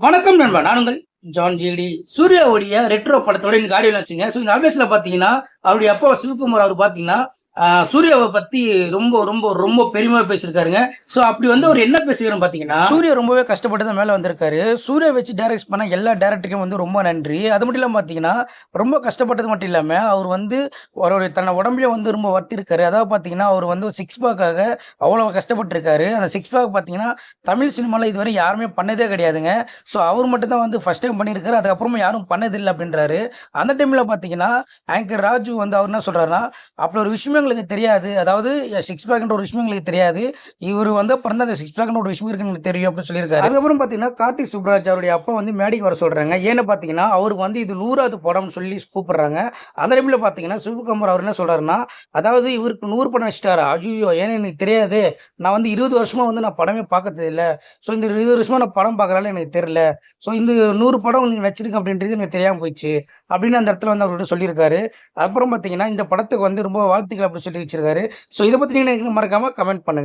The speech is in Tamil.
வணக்கம் நண்பா நானுங்கள் ஜான் ஜிடி சூர்யாவுடைய ரெட்ரோ படத்தோட இந்த ஆடியோ வச்சுங்க. ஸோ இந்த அட்ரஸ்ல பாத்தீங்கன்னா அவருடைய அப்பா சிவகுமார் அவர் பாத்தீங்கன்னா சூர்யாவை பத்தி ரொம்ப ரொம்ப ரொம்ப பெருமையா பேசியிருக்காருங்க. ஸோ அப்படி வந்து அவர் என்ன பேசுகிறாரு பாத்தீங்கன்னா சூர்யா ரொம்பவே கஷ்டப்பட்டு தான் மேல வந்திருக்காரு. சூர்யா வச்சு டைரக்ட் பண்ண எல்லா டேரக்டருக்கும் வந்து ரொம்ப நன்றி. அது மட்டும் இல்லாமல் பாத்தீங்கன்னா ரொம்ப கஷ்டப்பட்டது மட்டும் இல்லாம அவர் வந்து அவருடைய தன்னை உடம்புல வந்து ரொம்ப வர்த்திருக்காரு. அதாவது பாத்தீங்கன்னா அவர் வந்து ஒரு சிக்ஸ் பேக்காக அவ்வளோ கஷ்டப்பட்டிருக்காரு. அந்த சிக்ஸ் பேக் பாத்தீங்கன்னா தமிழ் சினிமாவில் இதுவரை யாருமே பண்ணதே கிடையாதுங்க. ஸோ அவர் மட்டும் தான் வந்து ஃபர்ஸ்ட் டைம் பண்ணியிருக்காரு அதுக்கப்புறமா யாரும் பண்ணதில்லை அப்படின்றாரு. அந்த டைமில் பார்த்தீங்கன்னா ஆங்கர் ராஜு வந்து அவர் என்ன சொல்கிறாருன்னா அப்படி ஒரு விஷயம் எங்களுக்கு தெரியாது. அதாவது சிக்ஸ் பேக்ன்ற ஒரு விஷயம் எங்களுக்கு தெரியாது. இவர் வந்து பிறந்த அந்த சிக்ஸ் பேக்ன்ற ஒரு விஷயம் இருக்குன்னு எனக்கு தெரியும் அப்படின்னு சொல்லியிருக்காரு. அதுக்கப்புறம் பார்த்தீங்கன்னா கார்த்திக் சுப்ராஜ் அவருடைய அப்பா வந்து மேடைக்கு வர சொல்கிறாங்க ஏன்னு பார்த்தீங்கன்னா அவருக்கு வந்து இது நூறாவது படம்னு சொல்லி கூப்பிடுறாங்க. அந்த டைமில் பார்த்தீங்கன்னா சிவகுமார் அவர் என்ன சொல்கிறாருன்னா அதாவது இவருக்கு நூறு படம் வச்சுட்டாரா ஐயோ ஏன்னு எனக்கு தெரியாது. நான் வந்து இருபது வருஷமாக வந்து நான் படமே பார்க்கறது இல்லை. ஸோ இந்த இருபது வருஷமா நான் படம் பார்க்கறால எனக்கு தெரியல. ஸோ இந்த நூறு படம் நீங்கள் வச்சிருக்கேன் அப்படின்றது எனக்கு தெரியாமல் போயிடுச்சு. அப்படின்னு அந்த இடத்துல வந்து அவர்கிட்ட சொல்லியிருக்காரு. அப்புறம் பார்த்தீங்கன்னா இந்த படத்துக்கு வந்து ரொம்ப வாழ்த்துக்களை அப்படின்னு சொல்லி வச்சிருக்காரு. ஸோ இதை பற்றி நீங்கள் மறக்காம கமெண்ட் பண்ணுங்க.